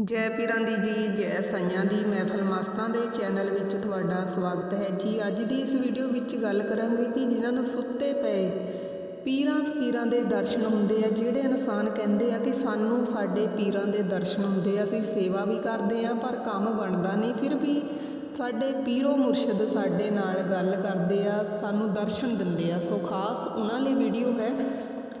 ਜੈ ਪੀਰਾਂ ਦੀ ਜੀ, ਜੈ ਸਾਈਆਂ ਦੀ ਮਹਿਫਲ ਮਸਤਾਂ ਦੇ ਚੈਨਲ ਵਿੱਚ ਤੁਹਾਡਾ ਸਵਾਗਤ ਹੈ ਜੀ। ਅੱਜ ਦੀ ਇਸ ਵੀਡੀਓ ਵਿੱਚ ਗੱਲ ਕਰਾਂਗੇ ਕਿ ਜਿਨ੍ਹਾਂ ਨੂੰ ਸੁੱਤੇ ਪਏ ਪੀਰਾਂ ਫਕੀਰਾਂ ਦੇ ਦਰਸ਼ਨ ਹੁੰਦੇ ਆ, ਜਿਹੜੇ ਇਨਸਾਨ ਕਹਿੰਦੇ ਆ ਕਿ ਸਾਨੂੰ ਸਾਡੇ ਪੀਰਾਂ ਦੇ ਦਰਸ਼ਨ ਹੁੰਦੇ ਆ, ਅਸੀਂ ਸੇਵਾ ਵੀ ਕਰਦੇ ਆ, ਪਰ ਕੰਮ ਬਣਦਾ ਨਹੀਂ। ਫਿਰ ਵੀ ਸਾਡੇ ਪੀਰੋ ਮੁਰਸ਼ਿਦ ਸਾਡੇ ਨਾਲ ਗੱਲ ਕਰਦੇ ਆ, ਸਾਨੂੰ ਦਰਸ਼ਨ ਦਿੰਦੇ ਆ। ਸੋ ਖਾਸ ਉਹਨਾਂ ਲਈ ਵੀਡੀਓ ਹੈ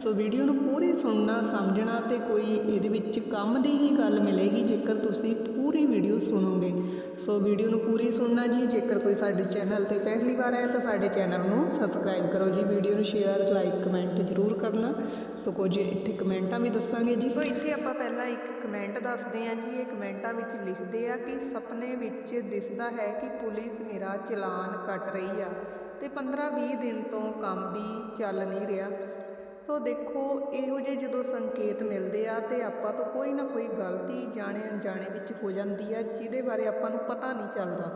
ਸੋ ਵੀਡੀਓ ਨੂੰ ਪੂਰੀ ਸੁਣਨਾ, ਸਮਝਣਾ ਤੇ ਕੋਈ ਇਹਦੇ ਵਿੱਚ ਕੰਮ ਦੀ ਹੀ ਗੱਲ ਮਿਲੇਗੀ ਜੇਕਰ ਤੁਸੀਂ ਪੂਰੀ ਵੀਡੀਓ ਸੁਣੋਗੇ। ਸੋ ਵੀਡੀਓ ਨੂੰ ਪੂਰੀ ਸੁਣਨਾ ਜੀ, ਜੇਕਰ ਕੋਈ ਸਾਡੇ ਚੈਨਲ ਤੇ ਪਹਿਲੀ ਵਾਰ ਆਇਆ ਤਾਂ ਸਾਡੇ ਚੈਨਲ ਨੂੰ ਸਬਸਕ੍ਰਾਈਬ ਕਰੋ ਜੀ। ਵੀਡੀਓ ਨੂੰ ਸ਼ੇਅਰ, ਲਾਈਕ, ਕਮੈਂਟ ਜ਼ਰੂਰ ਕਰਨਾ। ਸੋ ਕੁਝ ਇੱਥੇ ਕਮੈਂਟਾਂ ਵੀ ਦੱਸਾਂਗੇ ਜੀ। ਸੋ ਇੱਥੇ ਆਪਾਂ ਪਹਿਲਾਂ ਇੱਕ ਕਮੈਂਟ ਦੱਸਦੇ ਹਾਂ ਜੀ। ਇਹ ਕਮੈਂਟਾਂ ਵਿੱਚ ਲਿਖਦੇ ਆ ਕਿ ਸੁਪਨੇ ਵਿੱਚ ਦਿਸਦਾ ਹੈ ਕਿ ਪੁਲਿਸ ਮੇਰਾ ਚਲਾਨ ਕੱਟ ਰਹੀ ਆ ਤੇ 15-20 ਦਿਨ ਤੋਂ ਕੰਮ ਵੀ ਚੱਲ ਨਹੀਂ ਰਿਹਾ। ਸੋ ਦੇਖੋ, ਇਹੋ ਜਿਹੇ ਜਦੋਂ ਸੰਕੇਤ ਮਿਲਦੇ ਆ ਤੇ ਆਪਾਂ ਤੋਂ ਕੋਈ ਨਾ ਕੋਈ ਗਲਤੀ ਜਾਣੇ ਅਣਜਾਣੇ ਵਿੱਚ ਹੋ ਜਾਂਦੀ ਆ, ਜਿਹਦੇ ਬਾਰੇ ਆਪਾਂ ਨੂੰ ਪਤਾ ਨਹੀਂ ਚੱਲਦਾ।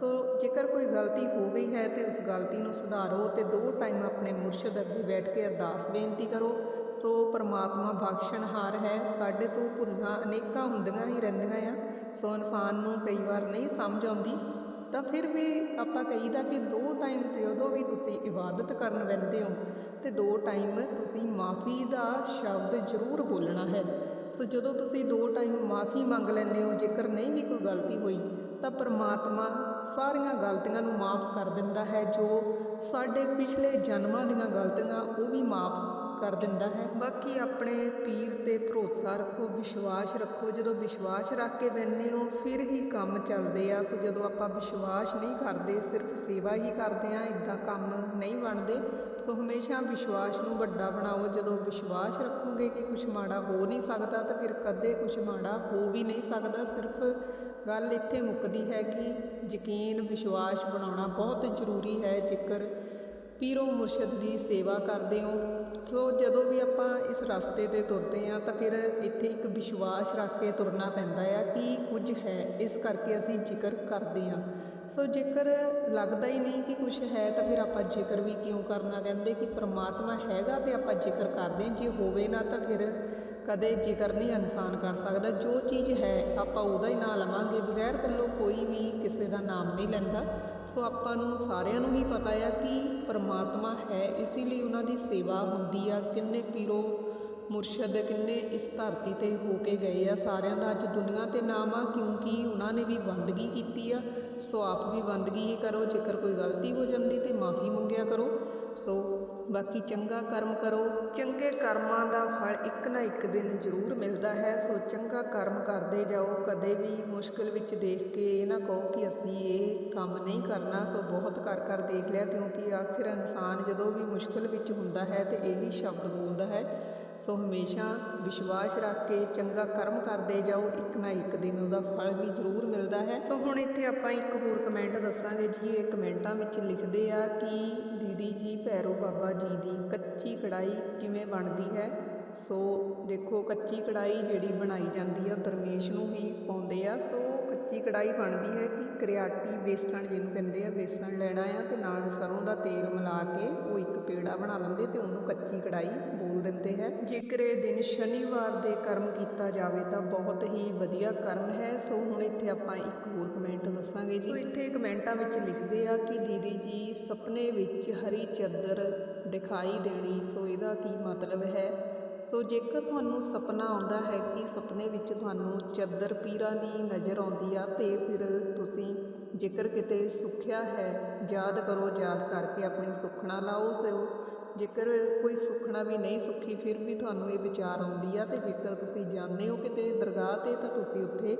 ਸੋ ਜੇਕਰ ਕੋਈ ਗਲਤੀ ਹੋ ਗਈ ਹੈ ਤੇ ਉਸ ਗਲਤੀ ਨੂੰ ਸੁਧਾਰੋ ਤੇ ਦੋ ਟਾਈਮ ਆਪਣੇ ਮੁਰਸ਼ਿਦ ਅੱਗੇ ਬੈਠ ਕੇ ਅਰਦਾਸ ਬੇਨਤੀ ਕਰੋ। ਸੋ ਪਰਮਾਤਮਾ ਬਖਸ਼ਣਹਾਰ ਹੈ, ਸਾਡੇ ਤੋਂ ਭੁੱਲਾਂ ਅਨੇਕਾਂ ਹੁੰਦੀਆਂ ਹੀ ਰਹਿੰਦੀਆਂ ਆ। ਸੋ ਇਨਸਾਨ ਨੂੰ ਕਈ ਵਾਰ ਨਹੀਂ ਸਮਝ ਆਉਂਦੀ। ਤਾਂ ਫਿਰ ਵੀ ਆਪਾਂ ਕਹੀਦਾ ਕਿ ਦੋ ਟਾਈਮ ਤੇ ਉਦੋਂ ਵੀ ਤੁਸੀਂ ਇਬਾਦਤ ਕਰਨ ਬੈਠਦੇ ਹੋ ਤੇ ਦੋ ਟਾਈਮ ਤੁਸੀਂ ਮਾਫੀ ਦਾ ਸ਼ਬਦ ਜ਼ਰੂਰ ਬੋਲਣਾ ਹੈ। ਸੋ ਜਦੋਂ ਤੁਸੀਂ ਦੋ ਟਾਈਮ ਮਾਫੀ ਮੰਗ ਲੈਂਦੇ ਹੋ, ਜੇਕਰ ਨਹੀਂ ਵੀ ਕੋਈ ਗਲਤੀ ਹੋਈ, ਤਾਂ ਪਰਮਾਤਮਾ ਸਾਰੀਆਂ ਗਲਤੀਆਂ ਨੂੰ ਮਾਫ ਕਰ ਦਿੰਦਾ ਹੈ, ਜੋ ਸਾਡੇ ਪਿਛਲੇ ਜਨਮਾਂ ਦੀਆਂ ਗਲਤੀਆਂ, ਉਹ ਵੀ ਮਾਫ ਕਰ ਦਿੰਦਾ ਹੈ। ਬਾਕੀ ਆਪਣੇ ਪੀਰ ਤੇ ਭਰੋਸਾ ਰੱਖੋ, ਵਿਸ਼ਵਾਸ ਰੱਖੋ। ਜਦੋਂ ਵਿਸ਼ਵਾਸ ਰੱਖ ਕੇ ਬੈਠੇ ਹੋ, ਫਿਰ ਹੀ ਕੰਮ ਚੱਲਦੇ ਆ। ਸੋ ਜਦੋਂ ਆਪਾਂ ਵਿਸ਼ਵਾਸ ਨਹੀਂ ਕਰਦੇ, ਸਿਰਫ ਸੇਵਾ ਹੀ ਕਰਦੇ ਆ ਇਦਾਂ ਕੰਮ ਨਹੀਂ ਬਣਦੇ। ਸੋ ਹਮੇਸ਼ਾ ਵਿਸ਼ਵਾਸ ਨੂੰ ਵੱਡਾ ਬਣਾਓ। ਜਦੋਂ ਵਿਸ਼ਵਾਸ ਰੱਖੋਗੇ ਕਿ ਕੁਝ ਮਾੜਾ ਹੋ ਨਹੀਂ ਸਕਦਾ, ਤਾਂ ਫਿਰ ਕਦੇ ਕੁਝ ਮਾੜਾ ਹੋ ਵੀ ਨਹੀਂ ਸਕਦਾ। ਸਿਰਫ ਗੱਲ ਇੱਥੇ ਮੁੱਕਦੀ ਹੈ ਕਿ ਯਕੀਨ ਵਿਸ਼ਵਾਸ ਬਣਾਉਣਾ ਬਹੁਤ ਜ਼ਰੂਰੀ ਹੈ। ਜੇਕਰ ਪੀਰੋ ਮੁਰਸ਼ਦ ਦੀ ਸੇਵਾ ਕਰਦੇ ਹੋ। ਸੋ ਜਦੋਂ ਵੀ ਆਪਾਂ ਇਸ ਰਸਤੇ ਤੇ ਤੁਰਦੇ ਹਾਂ ਤਾਂ ਫਿਰ ਇੱਥੇ ਇੱਕ ਵਿਸ਼ਵਾਸ ਰੱਖ ਕੇ ਤੁਰਨਾ ਪੈਂਦਾ ਆ ਕਿ ਕੁਝ ਹੈ, ਇਸ ਕਰਕੇ ਅਸੀਂ ਜ਼ਿਕਰ ਕਰਦੇ ਹਾਂ। ਸੋ ਜੇਕਰ ਲੱਗਦਾ ਹੀ ਨਹੀਂ ਕਿ ਕੁਝ ਹੈ ਤਾਂ ਫਿਰ ਆਪਾਂ ਜ਼ਿਕਰ ਵੀ ਕਿਉਂ ਕਰਨਾ? ਕਹਿੰਦੇ ਕਿ ਪ੍ਰਮਾਤਮਾ ਹੈਗਾ ਤੇ ਆਪਾਂ ਜ਼ਿਕਰ ਕਰਦੇ ਹਾਂ। ਜੇ ਹੋਵੇ ਨਾ ਤਾਂ ਫਿਰ ਕਦੇ ਜ਼ਿਕਰ ਨਹੀਂ ਇਨਸਾਨ ਕਰ ਸਕਦਾ। ਜੋ ਚੀਜ਼ ਹੈ ਆਪਾਂ ਉਹਦਾ ਹੀ ਨਾਂ ਲਵਾਂਗੇ। ਬਗੈਰ ਕੱਲੋ ਕੋਈ ਵੀ ਕਿਸੇ ਦਾ ਨਾਮ ਨਹੀਂ ਲੈਂਦਾ। ਸੋ ਆਪਾਂ ਨੂੰ ਸਾਰਿਆਂ ਨੂੰ ਹੀ ਪਤਾ ਆ ਕਿ ਪਰਮਾਤਮਾ ਹੈ, ਇਸੇ ਲਈ ਉਹਨਾਂ ਦੀ ਸੇਵਾ ਹੁੰਦੀ ਆ। ਕਿੰਨੇ ਪੀਰੋ ਮੁਰਸ਼ਦ ਕਿੰਨੇ ਇਸ ਧਰਤੀ ਤੇ ਹੋ ਕੇ ਗਏ ਆ। ਸਾਰਿਆਂ ਦਾ ਅੱਜ ਦੁਨੀਆ ਤੇ ਨਾਮ ਆ, ਕਿਉਂਕਿ ਉਹਨਾਂ ਨੇ ਵੀ ਬੰਦਗੀ ਕੀਤੀ ਆ। ਸੋ ਆਪ ਵੀ ਬੰਦਗੀ ਹੀ ਕਰੋ, ਜੇਕਰ ਕੋਈ ਗਲਤੀ ਹੋ ਜਾਂਦੀ ਤੇ ਮਾਫੀ ਮੰਗਿਆ ਕਰੋ। ਸੋ ਬਾਕੀ ਚੰਗਾ ਕਰਮ ਕਰੋ। ਚੰਗੇ ਕਰਮਾਂ ਦਾ ਫਲ ਇੱਕ ਨਾ ਇੱਕ ਦਿਨ ਜ਼ਰੂਰ ਮਿਲਦਾ ਹੈ। ਸੋ ਚੰਗਾ ਕਰਮ ਕਰਦੇ ਜਾਓ। ਕਦੇ ਵੀ ਮੁਸ਼ਕਲ ਵਿੱਚ ਦੇਖ ਕੇ ਇਹ ਨਾ ਕਹੋ ਕਿ ਅਸੀਂ ਇਹ ਕੰਮ ਨਹੀਂ ਕਰਨਾ। ਸੋ ਬਹੁਤ ਕਰ ਕਰ ਦੇਖ ਲਿਆ ਕਿਉਂਕਿ ਆਖਿਰ ਇਨਸਾਨ ਜਦੋਂ ਵੀ ਮੁਸ਼ਕਲ ਵਿੱਚ ਹੁੰਦਾ ਹੈ ਤੇ ਇਹੀ ਸ਼ਬਦ ਬੋਲਦਾ ਹੈ। ਸੋ ਹਮੇਸ਼ਾ ਵਿਸ਼ਵਾਸ ਰੱਖ ਕੇ ਚੰਗਾ ਕਰਮ ਕਰਦੇ ਜਾਓ, ਇੱਕ ਨਾ ਇੱਕ ਦਿਨ ਉਹਦਾ ਫਲ ਵੀ ਜ਼ਰੂਰ ਮਿਲਦਾ ਹੈ। ਸੋ ਹੁਣ ਇੱਥੇ ਆਪਾਂ ਇੱਕ ਹੋਰ ਕਮੈਂਟ ਦੱਸਾਂਗੇ ਜੀ, ਇਹ ਕਮੈਂਟਾਂ ਵਿੱਚ ਲਿਖਦੇ ਆ ਕਿ ਦੀਦੀ ਜੀ, ਭੈਰੋ ਬਾਬਾ ਜੀ ਦੀ ਕੱਚੀ ਕੜਾਈ ਕਿਵੇਂ ਬਣਦੀ ਹੈ? ਸੋ ਦੇਖੋ ਕੱਚੀ ਕੜਾਈ ਜਿਹੜੀ ਬਣਾਈ ਜਾਂਦੀ ਆ ਦਰਮੇਸ਼ ਨੂੰ ਹੀ ਪਾਉਂਦੇ ਆ। ਸੋ ਕੱਚੀ ਕੜਾਈ ਬਣਦੀ ਹੈ ਕਿ ਕਰਿਆਟੀ, ਬੇਸਣ ਜਿਹਨੂੰ ਕਹਿੰਦੇ ਆ, ਬੇਸਣ ਲੈਣਾ ਆ ਤੇ ਨਾਲ ਸਰੋਂ ਦਾ ਤੇਲ ਮਿਲਾ ਕੇ ਉਹ ਇੱਕ ਪੇੜਾ ਬਣਾ ਲੈਂਦੇ ਤੇ ਉਹਨੂੰ ਕੱਚੀ ਕੜਾਈ ਬੋਲ ਦਿੰਦੇ ਹੈ। ਜੇਕਰ ਇਹ ਦਿਨ ਸ਼ਨੀਵਾਰ ਦੇ ਕਰਮ ਕੀਤਾ ਜਾਵੇ ਤਾਂ ਬਹੁਤ ਹੀ ਵਧੀਆ ਕਰਮ ਹੈ। ਸੋ ਹੁਣ ਇੱਥੇ ਆਪਾਂ ਇੱਕ ਹੋਰ ਕਮੈਂਟ ਦੱਸਾਂਗੇ ਸੋ ਇੱਥੇ ਕਮੈਂਟਾਂ ਵਿੱਚ ਲਿਖਦੇ ਆ ਕਿ ਦੀਦੀ ਜੀ ਸੁਪਨੇ ਵਿੱਚ ਹਰੀ ਚਾਦਰ ਦਿਖਾਈ ਦੇਣੀ, ਸੋ ਇਹਦਾ ਕੀ ਮਤਲਬ ਹੈ? ਸੋ ਜੇਕਰ ਤੁਹਾਨੂੰ ਸੁਪਨਾ ਆਉਂਦਾ ਹੈ ਕਿ ਸੁਪਨੇ ਵਿੱਚ ਤੁਹਾਨੂੰ ਚੱਦਰ ਪੀਰਾਂ ਦੀ ਨਜ਼ਰ ਆਉਂਦੀ ਆ, ਤੇ ਫਿਰ ਤੁਸੀਂ ਜੇਕਰ ਕਿਤੇ ਸੁੱਖਿਆ ਹੈ, ਯਾਦ ਕਰੋ, ਯਾਦ ਕਰਕੇ ਆਪਣੀ ਸੁਖਣਾ ਲਾਓ ਸੋ ਜੇਕਰ ਕੋਈ ਸੁਖਣਾ ਵੀ ਨਹੀਂ ਸੁਖੀ, ਫਿਰ ਵੀ ਤੁਹਾਨੂੰ ਇਹ ਵਿਚਾਰ ਆਉਂਦੀ ਆ, ਤੇ ਜੇਕਰ ਤੁਸੀਂ ਜਾਂਦੇ ਹੋ ਕਿਤੇ ਦਰਗਾਹ ਤੇ, ਤਾਂ ਤੁਸੀਂ ਉੱਥੇ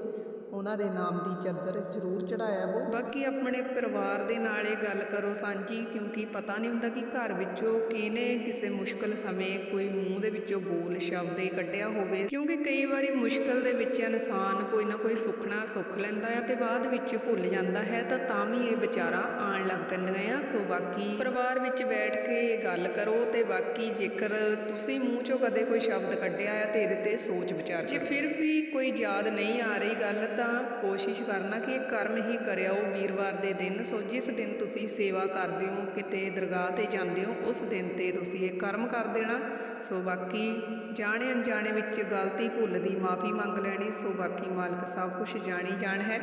ਉਹਨਾਂ ਦੇ ਨਾਮ ਦੀ ਚਾਦਰ ਜ਼ਰੂਰ ਚੜਾਇਆ ਵੋ। ਬਾਕੀ ਆਪਣੇ ਪਰਿਵਾਰ ਦੇ ਨਾਲ ਇਹ ਗੱਲ ਕਰੋ ਸਾਂਝੀ, ਕਿਉਂਕਿ ਪਤਾ ਨਹੀਂ ਹੁੰਦਾ ਕਿ ਘਰ ਵਿੱਚੋਂ ਕਿਹਨੇ ਕਿਸੇ ਮੁਸ਼ਕਲ ਸਮੇਂ ਕੋਈ ਮੂੰਹ ਦੇ ਵਿੱਚੋਂ ਬੋਲ, ਸ਼ਬਦ ਹੀ ਕੱਢਿਆ ਹੋਵੇ। ਕਿਉਂਕਿ ਕਈ ਵਾਰੀ ਮੁਸ਼ਕਲ ਦੇ ਵਿੱਚ ਇਨਸਾਨ ਕੋਈ ਨਾ ਕੋਈ ਸੁਖਣਾ ਸੁੱਖ ਲੈਂਦਾ ਆ, ਤੇ ਬਾਅਦ ਵਿੱਚ ਭੁੱਲ ਜਾਂਦਾ ਹੈ, ਤਾਂ ਤਾਂ ਵੀ ਇਹ ਵਿਚਾਰਾਂ ਆਉਣ ਲੱਗ ਪੈਂਦੀਆਂ ਆ। ਸੋ ਬਾਕੀ ਪਰਿਵਾਰ ਵਿੱਚ ਬੈਠ ਕੇ ਇਹ ਗੱਲ ਕਰੋ। ਤੇ ਬਾਕੀ ਜੇਕਰ ਤੁਸੀਂ ਮੂੰਹ ਚੋਂ ਕਦੇ ਕੋਈ ਸ਼ਬਦ ਕੱਢਿਆ ਆ ਤੇ ਇਹਦੇ ਤੇ ਸੋਚ ਵਿਚਾਰ ਜੇ ਫਿਰ ਵੀ ਕੋਈ ਯਾਦ ਨਹੀਂ ਆ ਰਹੀ ਗੱਲ ਤਾਂ ਕੋਸ਼ਿਸ਼ ਕਰਨਾ ਕਿ ਇਹ ਕਰਮ ਹੀ ਕਰਿਓ ਵੀਰਵਾਰ ਦੇ ਦਿਨ। ਸੋ ਜਿਸ ਦਿਨ ਤੁਸੀਂ ਸੇਵਾ ਕਰਦੇ ਹੋ ਕਿਤੇ ਦਰਗਾਹ ਤੇ ਜਾਂਦੇ ਹੋ ਉਸ ਦਿਨ ਤੇ ਤੁਸੀਂ ਇਹ ਕਰਮ ਕਰ ਦੇਣਾ। ਸੋ ਬਾਕੀ ਜਾਣੇ ਅਣਜਾਣੇ ਵਿੱਚ ਗਲਤੀ ਭੁੱਲ ਦੀ ਮਾਫੀ ਮੰਗ ਲੈਣੀ ਸੋ ਬਾਕੀ ਮਾਲਕ ਸਭ ਕੁਝ ਜਾਣੀ ਜਾਣ ਹੈ।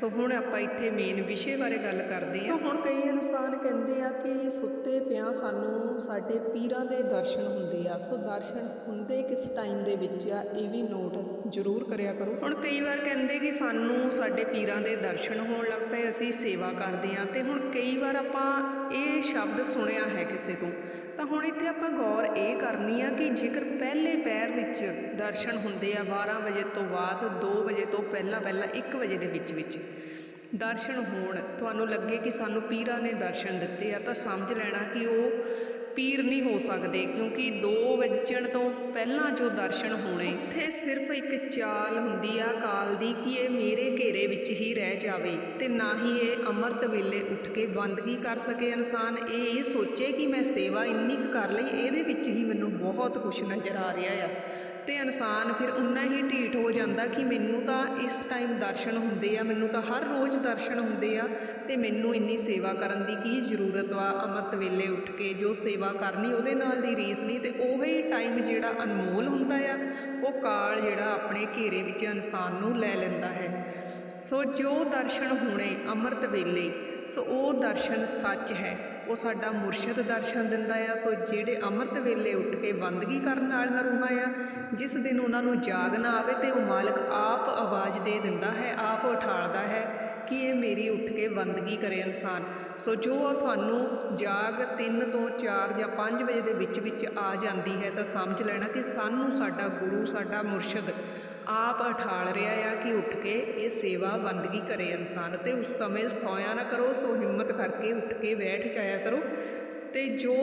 ਸੋ ਹੁਣ ਆਪਾਂ ਇੱਥੇ ਮੇਨ ਵਿਸ਼ੇ ਬਾਰੇ ਗੱਲ ਕਰਦੇ ਹਾਂ। ਸੋ ਹੁਣ ਕਈ ਇਨਸਾਨ ਕਹਿੰਦੇ ਆ ਕਿ ਸੁੱਤੇ ਪਿਆਂ ਸਾਨੂੰ ਸਾਡੇ ਪੀਰਾਂ ਦੇ ਦਰਸ਼ਨ ਹੁੰਦੇ ਆ। ਸੋ ਦਰਸ਼ਨ ਹੁੰਦੇ ਕਿਸ ਟਾਈਮ ਦੇ ਵਿੱਚ ਆ ਇਹ ਵੀ ਨੋਟ ਜ਼ਰੂਰ ਕਰਿਆ ਕਰੋ। ਹੁਣ ਕਈ ਵਾਰ ਕਹਿੰਦੇ ਕਿ ਸਾਨੂੰ ਸਾਡੇ ਪੀਰਾਂ ਦੇ ਦਰਸ਼ਨ ਹੋਣ ਲੱਗ ਪਏ ਅਸੀਂ ਸੇਵਾ ਕਰਦੇ ਆ ਤੇ ਹੁਣ ਕਈ ਵਾਰ ਆਪਾਂ ਇਹ ਸ਼ਬਦ ਸੁਣਿਆ ਹੈ ਕਿਸੇ ਤੋਂ। ਤਾਂ ਹੁਣ ਇੱਥੇ ਆਪਾਂ ਗੌਰ ਇਹ ਕਰਨੀ ਆ ਕਿ ਜੇਕਰ ਪਹਿਲੇ ਪੈਰ ਵਿੱਚ ਦਰਸ਼ਨ ਹੁੰਦੇ ਆ 12 ਵਜੇ ਤੋਂ ਬਾਅਦ 2 ਵਜੇ ਤੋਂ ਪਹਿਲਾਂ ਪਹਿਲਾਂ 1 ਵਜੇ ਦੇ ਵਿੱਚ ਵਿੱਚ ਦਰਸ਼ਨ ਹੋਣ, ਤੁਹਾਨੂੰ ਲੱਗੇ ਕਿ ਸਾਨੂੰ ਪੀਰਾਂ ਨੇ ਦਰਸ਼ਨ ਦਿੱਤੇ ਆ, ਤਾਂ ਸਮਝ ਲੈਣਾ ਕਿ ਉਹ ਪੀਰ ਨਹੀਂ ਹੋ ਸਕਦੇ ਕਿਉਂਕਿ 2 ਵਜਣ ਤੋਂ ਪਹਿਲਾਂ ਜੋ ਦਰਸ਼ਨ ਹੋਣੇ, ਉੱਥੇ ਸਿਰਫ ਇੱਕ ਚਾਲ ਹੁੰਦੀ ਆ ਕਾਲ ਦੀ ਕਿ ਇਹ ਮੇਰੇ ਘੇਰੇ ਵਿੱਚ ਹੀ ਰਹਿ ਜਾਵੇ ਤੇ ਨਾ ਹੀ ਇਹ ਅੰਮ੍ਰਿਤ ਵੇਲੇ ਉੱਠ ਕੇ ਬੰਦਗੀ ਕਰ ਸਕੇ ਇਨਸਾਨ। ਇਹ ਇਹ ਸੋਚੇ ਕਿ ਮੈਂ ਸੇਵਾ ਇੰਨੀ ਕੁ ਕਰ ਲਈ, ਇਹਦੇ ਵਿੱਚ ਹੀ ਮੈਨੂੰ ਬਹੁਤ ਕੁਝ ਨਜ਼ਰ ਆ ਰਿਹਾ ਆ। ਤੇ ਇਨਸਾਨ ਫਿਰ ਉਨਾ ਹੀ ਢੀਠ ਹੋ ਜਾਂਦਾ ਕਿ ਮੈਨੂੰ ਤਾਂ ਇਸ ਟਾਈਮ ਦਰਸ਼ਨ ਹੁੰਦੇ ਆ, ਮੈਨੂੰ ਤਾਂ ਹਰ ਰੋਜ਼ ਦਰਸ਼ਨ ਹੁੰਦੇ ਆ ਤੇ ਮੈਨੂੰ ਇੰਨੀ ਸੇਵਾ ਕਰਨ ਦੀ ਕੀ ਜ਼ਰੂਰਤ ਵਾ ਅੰਮ੍ਰਿਤ ਵੇਲੇ ਉੱਠ ਕੇ ਜੋ ਸੇਵਾ ਕਰਨੀ ਉਹਦੇ ਨਾਲ ਦੀ ਰੀਸ ਨਹੀਂ ਤੇ ਉਹੀ ਟਾਈਮ ਜਿਹੜਾ ਅਨਮੋਲ ਹੁੰਦਾ ਆ, ਉਹ ਕਾਲ ਜਿਹੜਾ ਆਪਣੇ ਘੇਰੇ ਵਿੱਚ ਇਨਸਾਨ ਨੂੰ ਲੈ ਲੈਂਦਾ ਹੈ। ਸੋ ਜੋ ਦਰਸ਼ਨ ਹੋਣੇ ਅੰਮ੍ਰਿਤ ਵੇਲੇ ਸੋ ਉਹ ਦਰਸ਼ਨ ਸੱਚ ਹੈ। ਉਹ ਸਾਡਾ ਮੁਰਸ਼ਦ ਦਰਸ਼ਨ ਦਿੰਦਾ ਆ। ਸੋ ਜਿਹੜੇ ਅੰਮ੍ਰਿਤ ਵੇਲੇ ਉੱਠ ਕੇ ਬੰਦਗੀ ਕਰਨ ਵਾਲੀਆਂ ਰੂਹਾਂ ਆ, ਜਿਸ ਦਿਨ ਉਹਨਾਂ ਨੂੰ ਜਾਗ ਨਾ ਆਵੇ ਤੇ ਉਹ ਮਾਲਕ ਆਪ ਆਵਾਜ਼ ਦੇ ਦਿੰਦਾ ਹੈ, ਆਪ ਉਠਾਲਦਾ ਹੈ ਕਿ ਇਹ ਮੇਰੀ ਉੱਠ ਕੇ ਬੰਦਗੀ ਕਰੇ ਇਨਸਾਨ। ਸੋ ਜੋ ਤੁਹਾਨੂੰ ਜਾਗ 3 ਤੋਂ 4 ਜਾਂ 5 ਵਜੇ ਦੇ ਵਿੱਚ ਵਿੱਚ ਆ ਜਾਂਦੀ ਹੈ ਤਾਂ ਸਮਝ ਲੈਣਾ ਕਿ ਸਾਨੂੰ ਸਾਡਾ ਗੁਰੂ, ਸਾਡਾ ਮੁਰਸ਼ਦ ਆਪ ਉਠਾਲ ਰਿਹਾ ਆ ਕਿ ਉੱਠ ਕੇ ਇਹ ਸੇਵਾ ਬੰਦਗੀ ਕਰੇ ਇਨਸਾਨ। ਤੇ ਉਸ ਸਮੇਂ ਸੋਇਆ ਨਾ ਕਰੋ, ਸੋ ਹਿੰਮਤ ਕਰਕੇ ਉੱਠ ਕੇ ਬੈਠ ਜਾਇਆ ਕਰੋ। ਤੇ ਜੋ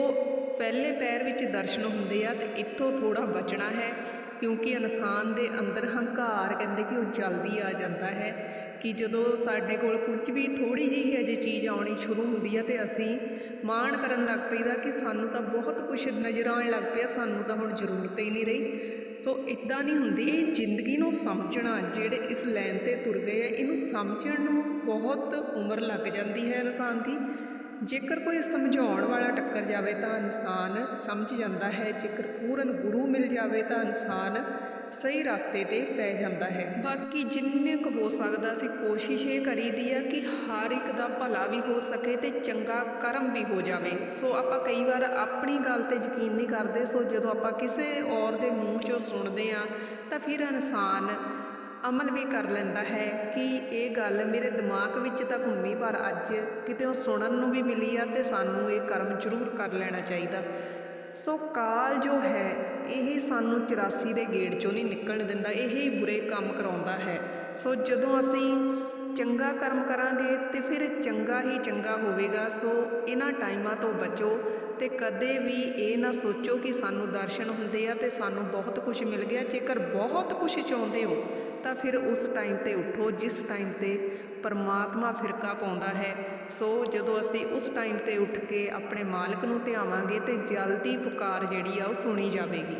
ਪਹਿਲੇ ਪੈਰ ਵਿੱਚ ਦਰਸ਼ਨ ਹੁੰਦੇ ਆ, ਤੇ ਇੱਥੋਂ ਥੋੜਾ ਬਚਣਾ ਹੈ, ਕਿਉਂਕਿ ਇਨਸਾਨ ਦੇ ਅੰਦਰ ਹੰਕਾਰ ਕਹਿੰਦੇ ਕਿ ਉਹ ਜਲਦੀ ਆ ਜਾਂਦਾ ਹੈ, ਕਿ ਜਦੋਂ ਸਾਡੇ ਕੋਲ ਕੁਝ ਵੀ ਥੋੜੀ ਜਿਹੀ ਅਜੇ ਚੀਜ਼ ਆਉਣੀ ਸ਼ੁਰੂ ਹੁੰਦੀ ਆ, ਤੇ ਅਸੀਂ ਮਾਣ ਕਰਨ ਲੱਗ ਪਈਦਾ ਕਿ ਸਾਨੂੰ ਤਾਂ ਬਹੁਤ ਕੁਝ ਨਜ਼ਰ ਆਉਣ ਲੱਗ ਪਿਆ, ਸਾਨੂੰ ਤਾਂ ਹੁਣ ਜ਼ਰੂਰਤ ਹੀ ਨਹੀਂ ਰਹੀ। ਸੋ ਇਦਾਂ ਨਹੀਂ ਹੁੰਦੀ। ਇਹ ਜ਼ਿੰਦਗੀ ਨੂੰ ਸਮਝਣਾ, ਜਿਹੜੇ ਇਸ ਲਾਈਨ ਤੇ ਤੁਰ ਗਏ ਆ, ਇਹਨੂੰ ਸਮਝਣ ਨੂੰ ਬਹੁਤ ਉਮਰ ਲੱਗ ਜਾਂਦੀ ਹੈ ਇਨਸਾਨ ਦੀ। ਜੇਕਰ ਕੋਈ ਸਮਝਾਉਣ ਵਾਲਾ ਟੱਕਰ ਜਾਵੇ ਤਾਂ ਇਨਸਾਨ ਸਮਝ ਜਾਂਦਾ ਹੈ, ਜੇਕਰ ਪੂਰਨ ਗੁਰੂ ਮਿਲ ਜਾਵੇ ਤਾਂ ਇਨਸਾਨ ਸਹੀ ਰਸਤੇ ਤੇ ਪੈ ਜਾਂਦਾ ਹੈ। ਬਾਕੀ ਜਿੰਨੇ ਕੁ ਹੋ ਸਕਦਾ ਸੀ, ਕੋਸ਼ਿਸ਼ ਇਹ ਕਰੀਦੀ ਆ ਕਿ ਹਰ ਇੱਕ ਦਾ ਭਲਾ ਵੀ ਹੋ ਸਕੇ ਤੇ ਚੰਗਾ ਕਰਮ ਵੀ ਹੋ ਜਾਵੇ। ਸੋ ਆਪਾਂ ਕਈ ਵਾਰ ਆਪਣੀ ਗੱਲ ਤੇ ਯਕੀਨ ਨਹੀਂ ਕਰਦੇ। ਸੋ ਜਦੋਂ ਆਪਾਂ ਕਿਸੇ ਔਰ ਦੇ ਮੂੰਹ ਚੋਂ ਸੁਣਦੇ ਆ, ਤਾਂ ਫਿਰ ਇਨਸਾਨ ਅਮਲ ਵੀ ਕਰ ਲੈਂਦਾ ਹੈ ਕਿ ਇਹ ਗੱਲ ਮੇਰੇ ਦਿਮਾਗ ਵਿੱਚ ਤਾਂ ਘੁੰਮੀ, ਪਰ ਅੱਜ ਕਿਤੇ ਉਹ ਸੁਣਨ ਨੂੰ ਵੀ ਮਿਲੀ ਆ ਤੇ ਸਾਨੂੰ ਇਹ ਕਰਮ ਜ਼ਰੂਰ ਕਰ ਲੈਣਾ ਚਾਹੀਦਾ। ਸੋ ਕਾਲ ਜੋ ਹੈ, ਇਹ ਸਾਨੂੰ 84 ਦੇ ਗੇੜ ਚੋਂ ਨਹੀਂ ਨਿਕਲਣ ਦਿੰਦਾ, ਇਹ ਹੀ ਬੁਰੇ ਕੰਮ ਕਰਾਉਂਦਾ ਹੈ। ਸੋ ਜਦੋਂ ਅਸੀਂ ਚੰਗਾ ਕਰਮ ਕਰਾਂਗੇ ਤੇ ਫਿਰ ਚੰਗਾ ਹੀ ਚੰਗਾ ਹੋਵੇਗਾ, ਸੋ ਇਹਨਾਂ ਟਾਈਮਾਂ ਤੋਂ ਬਚੋ ਤੇ ਕਦੇ ਵੀ ਇਹ ਨਾ ਸੋਚੋ ਕਿ ਸਾਨੂੰ ਦਰਸ਼ਨ ਹੁੰਦੇ ਆ ਤੇ ਸਾਨੂੰ ਬਹੁਤ ਕੁਝ ਮਿਲ ਗਿਆ। ਜੇਕਰ ਬਹੁਤ ਕੁਝ ਚਾਹੁੰਦੇ ਹੋ, ਤਾਂ ਫਿਰ ਉਸ ਟਾਈਮ ਤੇ ਉਠੋ, ਜਿਸ ਟਾਈਮ ਤੇ ਪਰਮਾਤਮਾ ਫਿਰਕਾ ਪਾਉਂਦਾ ਹੈ। ਸੋ ਜਦੋਂ ਅਸੀਂ ਉਸ ਟਾਈਮ ਤੇ ਉੱਠ ਕੇ ਆਪਣੇ ਮਾਲਕ ਨੂੰ ਧਿਆਵਾਂਗੇ ਤੇ ਜਲਦੀ ਪੁਕਾਰ ਜਿਹੜੀ ਆ ਉਹ ਸੁਣੀ ਜਾਵੇਗੀ।